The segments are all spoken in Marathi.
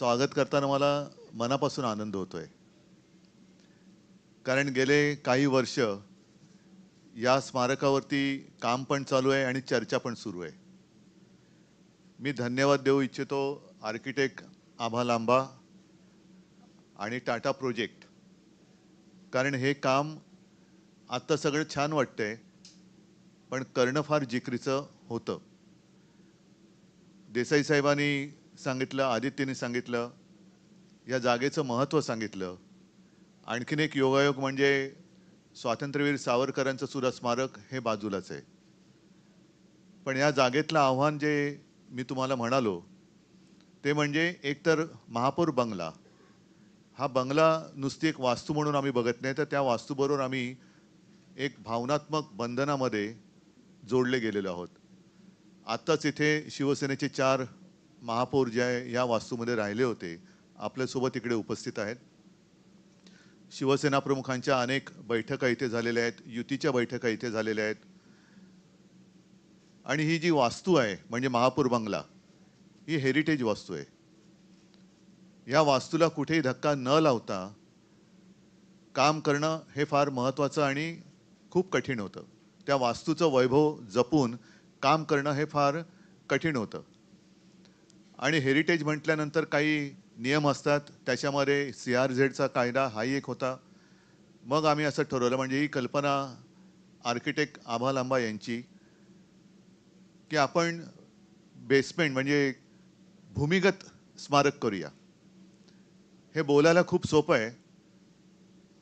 स्वागत करताना मला मनापासून आनंद होतोय. कारण गेले काही वर्ष या स्मारकावरती काम पण चालू आहे आणि चर्चा पण सुरू आहे. मी धन्यवाद देऊ इच्छितो आर्किटेक्ट आभा लांबा आणि टाटा प्रोजेक्ट. कारण हे काम आत्ता सगळं छान वाटतंय पण करणं फार जिकरीचं होतं. देसाई साहेबांनी सांगितलं आदित्यने सांगितलं या जागेचं महत्त्व सांगितलं. आणखीन एक योगायोग म्हणजे स्वातंत्र्यवीर सावरकरांचं सुद्धा स्मारक हे बाजूलाच आहे. पण या जागेतलं आव्हान जे मी तुम्हाला म्हणालो ते म्हणजे एकतर महापौर बंगला. हा बंगला नुसती एक वास्तू म्हणून आम्ही बघत नाही तर त्या वास्तूबरोबर आम्ही एक भावनात्मक बंधनामध्ये जोडले गेलेलो आहोत. आत्ताच इथे शिवसेनेचे चार महापौर जे आहे या वास्तूमध्ये राहिले होते आपल्यासोबत इकडे उपस्थित आहेत. शिवसेना प्रमुखांच्या अनेक बैठका इथे झालेल्या आहेत युतीच्या बैठका इथे झालेल्या आहेत. आणि ही जी वास्तू आहे म्हणजे महापौर बंगला ही हेरिटेज वास्तू आहे. या वास्तूला कुठेही धक्का न लावता काम करणं हे फार महत्त्वाचं आणि खूप कठीण होतं. त्या वास्तूचं वैभव जपून काम करणं हे फार कठीण होतं. आणि हेरिटेज म्हटल्यानंतर काही नियम असतात. त्याच्यामध्ये सी आर झेडचा कायदा हाही एक होता. मग आम्ही असं ठरवलं म्हणजे ही कल्पना आर्किटेक्ट आभा लांबा यांची की आपण बेसमेंट म्हणजे भूमिगत स्मारक करूया. हे बोलायला खूप सोपं आहे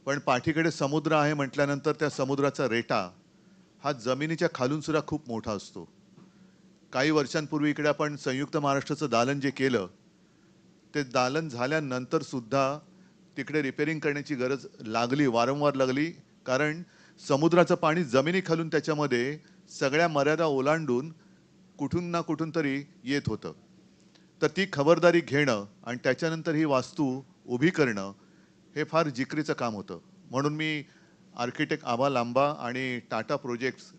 पण पाठीकडे समुद्र आहे म्हटल्यानंतर त्या समुद्राचा रेटा हा जमिनीच्या खालूनसुद्धा खूप मोठा असतो. काही वर्षांपूर्वी इकडे आपण संयुक्त महाराष्ट्राचं दालन जे केलं ते दालन झाल्यानंतर सुद्धा तिकडे रिपेरिंग करण्याची गरज लागली वारंवार लागली. कारण समुद्राचं पाणी जमिनी खालून त्याच्यामध्ये सगळ्या मर्यादा ओलांडून कुठून ना कुठून तरी येत होतं. तर ती खबरदारी घेणं आणि त्याच्यानंतर ही वास्तू उभी करणं हे फार जिकरीचं काम होतं. म्हणून मी आर्किटेक्ट आबा लांबा आणि टाटा प्रोजेक्ट्स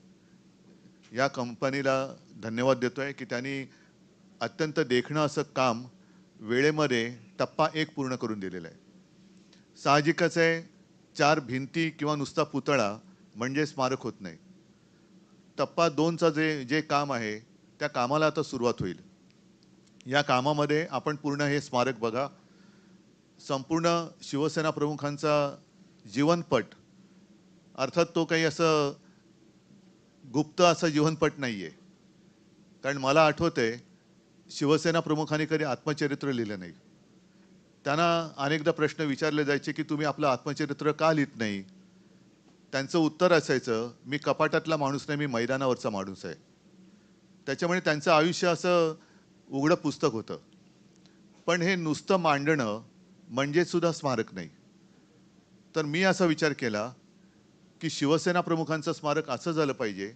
या कंपनीला धन्यवाद देतो आहे की त्यांनी अत्यंत देखणं असं काम वेळेमध्ये टप्पा एक पूर्ण करून दिलेलं आहे. साहजिकच आहे चार भिंती किंवा नुसता पुतळा म्हणजे स्मारक होत नाही. टप्पा दोनचं जे जे काम आहे त्या कामाला आता सुरुवात होईल. या कामामध्ये आपण पूर्ण हे स्मारक बघा. संपूर्ण शिवसेना प्रमुखांचा जीवनपट अर्थात तो काही असं गुप्त असा जीवनपट नाही आहे कारण मला आठवते शिवसेना प्रमुखांनी कधी आत्मचरित्र लिहिलं नाही. त्यांना अनेकदा प्रश्न विचारले जायचे की तुम्ही आपलं आत्मचरित्र का लिहित नाही? त्यांचं उत्तर असायचं मी कपाटातला माणूस नाही मी मैदानावरचा माणूस आहे. त्याच्यामुळे त्यांचं आयुष्य असं उघडं पुस्तक होतं. पण हे नुसतं मांडणं म्हणजेसुद्धा स्मारक नाही. तर मी असा विचार केला की शिवसेना प्रमुखांचं स्मारक असं झालं पाहिजे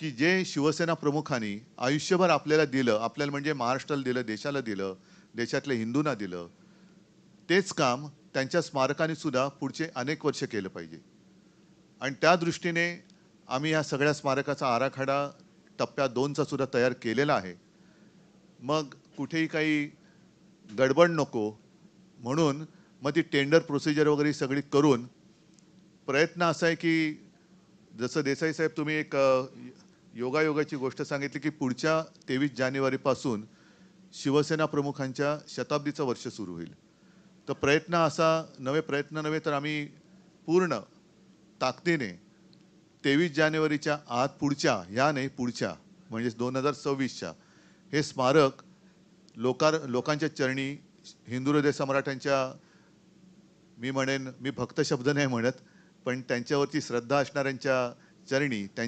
की जे शिवसेना प्रमुखांनी आयुष्यभर आपल्याला दिलं आपल्याला म्हणजे महाराष्ट्राला दिलं देशाला दिलं देशातल्या हिंदूंना दिलं तेच काम त्यांच्या स्मारकाने सुद्धा पुढचे अनेक वर्ष केलं पाहिजे. आणि त्या दृष्टीने आम्ही या सगळ्या स्मारकाचा आराखडा टप्प्या दोनचा सुद्धा तयार केलेला आहे. मग कुठेही काही गडबड नको म्हणून मग ती टेंडर प्रोसिजर वगैरे सगळी करून प्रयत्न असा आहे की जसं देसाई साहेब तुम्ही एक योगायोगाची गोष्ट सांगितली की पुढच्या तेवीस जानेवारीपासून शिवसेना प्रमुखांच्या शताब्दीचं वर्ष सुरू होईल. तर प्रयत्न असा नवे प्रयत्न नव्हे तर आम्ही पूर्ण ताकदीने तेवीस जानेवारीच्या आत पुढच्या या नाही पुढच्या म्हणजे दोन हजार सव्वीसच्या हे स्मारक लोकार लोकांच्या चरणी हिंदू हृदय सम्राटांच्या मी म्हणेन मी भक्त शब्द नाही म्हणत पण त्यांच्यावरती श्रद्धा असणाऱ्यांच्या चरणी त्यां